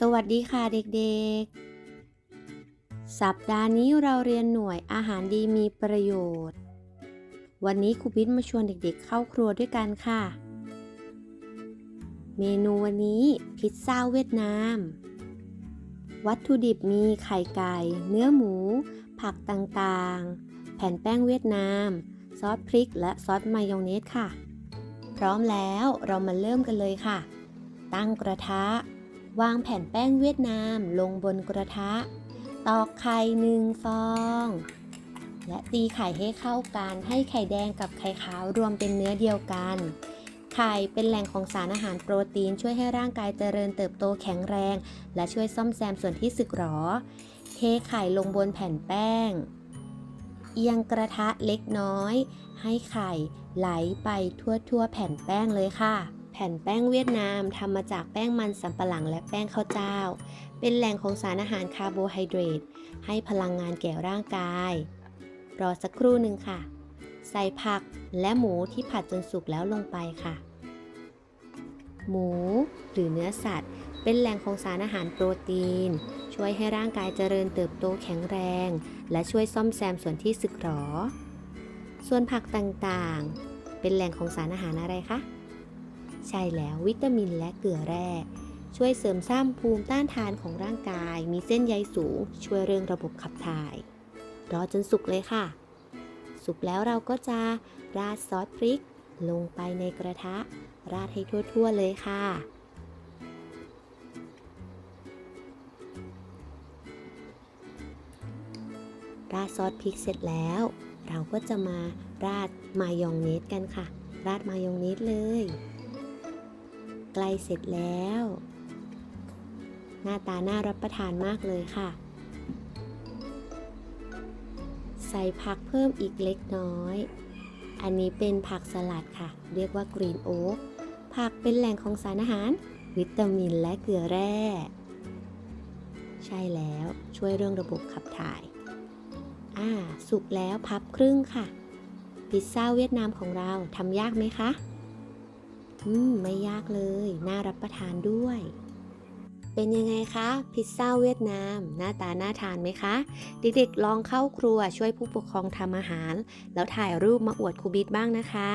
สวัสดีค่ะเด็กๆ สัปดาห์นี้เราเรียนหน่วยอาหารดีมีประโยชน์ วันนี้ครูบิ๊กมาชวนเด็กๆ เข้าครัวด้วยกันค่ะ เมนูวันนี้พิซซ่าเวียดนาม วัตถุดิบมีไข่ไก่ เนื้อหมู ผักต่างๆ แผ่นแป้งเวียดนาม ซอสพริก และซอสมายองเนสค่ะ พร้อมแล้วเรามาเริ่มกันเลยค่ะ ตั้งกระทะ วางแผ่นแป้งเวียดนามลงบนกระทะ ตอกไข่หนึ่งฟอง และตีไข่ให้เข้ากันให้ไข่แดงกับไข่ขาวรวมเป็นเนื้อเดียวกัน ไข่เป็นแหล่งของสารอาหารโปรตีนช่วยให้ร่างกายเจริญเติบโตแข็งแรง และช่วยซ่อมแซมส่วนที่สึกหรอ เทไข่ลงบนแผ่นแป้ง เอียงกระทะเล็กน้อย ให้ไข่ไหลไปทั่วๆแผ่นแป้งเลยค่ะ แผ่นแป้งเวียดนามทำมาจากแป้งมันสำปะหลังและแป้งข้าวเจ้า เป็นแหล่งของสารอาหารคาร์โบไฮเดรตให้พลังงานแก่ร่างกาย รอสักครู่หนึ่งค่ะ ใส่ผักและหมูที่ผัดจนสุกแล้วลงไปค่ะ หมูหรือเนื้อสัตว์ เป็นแหล่งของสารอาหารโปรตีน ช่วยให้ร่างกายเจริญเติบโตแข็งแรง และช่วยซ่อมแซมส่วนที่สึกหรอ ส่วนผักต่างๆ เป็นแหล่งของสารอาหารอะไรคะ ใช่แล้ววิตามินและเกลือแร่ ช่วยเสริมสร้างภูมิต้านทานของร่างกาย มีเส้นใยสูง ช่วยเรื่องระบบขับถ่าย รอจนสุกเลยค่ะ สุกแล้วเราก็จะราดซอสพริก ลงไปในกระทะ ราดให้ทั่วๆเลยค่ะราดซอสพริกเสร็จแล้ว เราก็จะมาราดมายองเนสกันค่ะ ราดมายองเนสเลย ใกล้เสร็จแล้ว หน้าตาน่ารับประทานมากเลยค่ะ ใส่ผักเพิ่มอีกเล็กน้อย อันนี้เป็นผักสลัดค่ะ เรียกว่ากรีนโอ๊กผักเป็นแหล่งของสารอาหาร วิตามินและเกลือแร่ ใช่แล้วช่วยเรื่องระบบขับถ่าย อ่า สุกแล้วพับครึ่งค่ะ พิซซ่าเวียดนามของเราทำยากไหมคะ อืม ไม่ยากเลย น่ารับประทานด้วย เป็นยังไงคะ พิซซ่าเวียดนาม หน้าตาน่าทานไหมคะ เด็กๆ ลองเข้าครัวช่วยผู้ปกครองทำอาหาร แล้วถ่ายรูปมาอวดครูบิดบ้างนะคะ